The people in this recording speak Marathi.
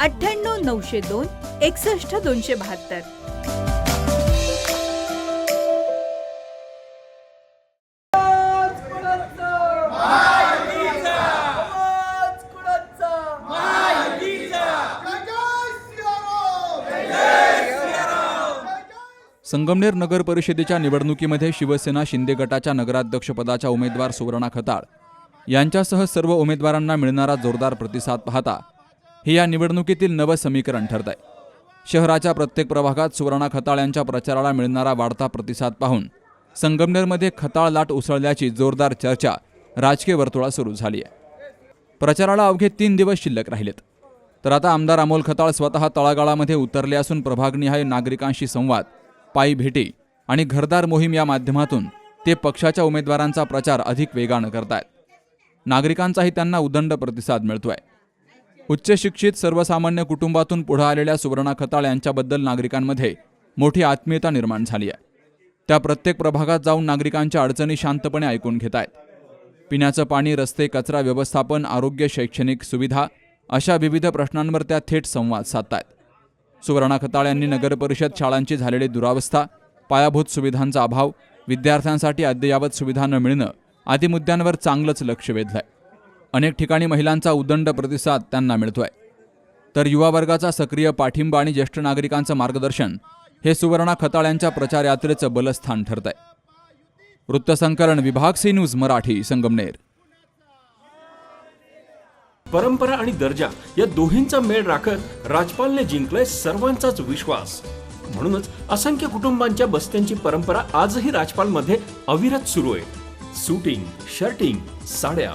अठ्ठ्याण्णव नऊशे दोन एकसष्ट दोनशे बहात्तर. संगमनेर नगर परिषदेच्या निवडणुकीमध्ये शिवसेना शिंदे गटाच्या नगराध्यक्षपदाच्या उमेदवार सुवर्णा खताळ. यांच्यासह सर्व उमेदवारांना मिळणारा जोरदार प्रतिसाद पाहता हे या निवडणुकीतील नवं समीकरण ठरत आहे शहराच्या प्रत्येक प्रभागात सुवर्णा खताळ यांच्या प्रचाराला मिळणारा वाढता प्रतिसाद पाहून संगमनेरमध्ये खताळ लाट उसळल्याची जोरदार चर्चा राजकीय वर्तुळात सुरू झाली आहे. प्रचाराला अवघे तीन दिवस शिल्लक राहिलेत. तर आता आमदार अमोल खताळ स्वतः तळागाळामध्ये उतरले असून प्रभागनिहाय नागरिकांशी संवाद पायी भेटी आणि घरदार मोहीम या माध्यमातून ते पक्षाच्या उमेदवारांचा प्रचार अधिक वेगानं करतायत. नागरिकांचाही त्यांना उदंड प्रतिसाद मिळतोय. उच्च शिक्षित सर्वसामान्य कुटुंबातून पुढे आलेल्या सुवर्णा खताळ यांच्याबद्दल नागरिकांमध्ये मोठी आत्मीयता निर्माण झाली आहे. त्या प्रत्येक प्रभागात जाऊन नागरिकांच्या अडचणी शांतपणे ऐकून घेत आहेत. पिण्याचं पाणी रस्ते कचरा व्यवस्थापन आरोग्य शैक्षणिक सुविधा अशा विविध प्रश्नांवर त्या थेट संवाद साधतायत. सुवर्णा खताळ यांनी नगरपरिषद शाळांची झालेली दुरावस्था पायाभूत सुविधांचा अभाव विद्यार्थ्यांसाठी अद्ययावत सुविधा न मिळणं आदी मुद्द्यांवर चांगलंच लक्ष वेधलंय. अनेक ठिकाणी महिलांचा उदंड प्रतिसाद त्यांना मिळतोय. तर युवा वर्गाचा सक्रिय पाठिंबा आणि ज्येष्ठ नागरिकांचं मार्गदर्शन हे सुवर्णा खताळ्यांच्या प्रचार यात्रेचं बलस्थान ठरतंय. वृत्तसंकलन विभाग सी न्यूज मराठी संगमनेर. परंपरा आणि दर्जा या दोहींचा मेळ राखत राजपालने जिंकलाय सर्वांचाच विश्वास. म्हणूनच असंख्य कुटुंबांच्या बस्त्यांची परंपरा आजही राजपालमध्ये अविरत सुरू आहे. सुटिंग शर्टिंग साड्या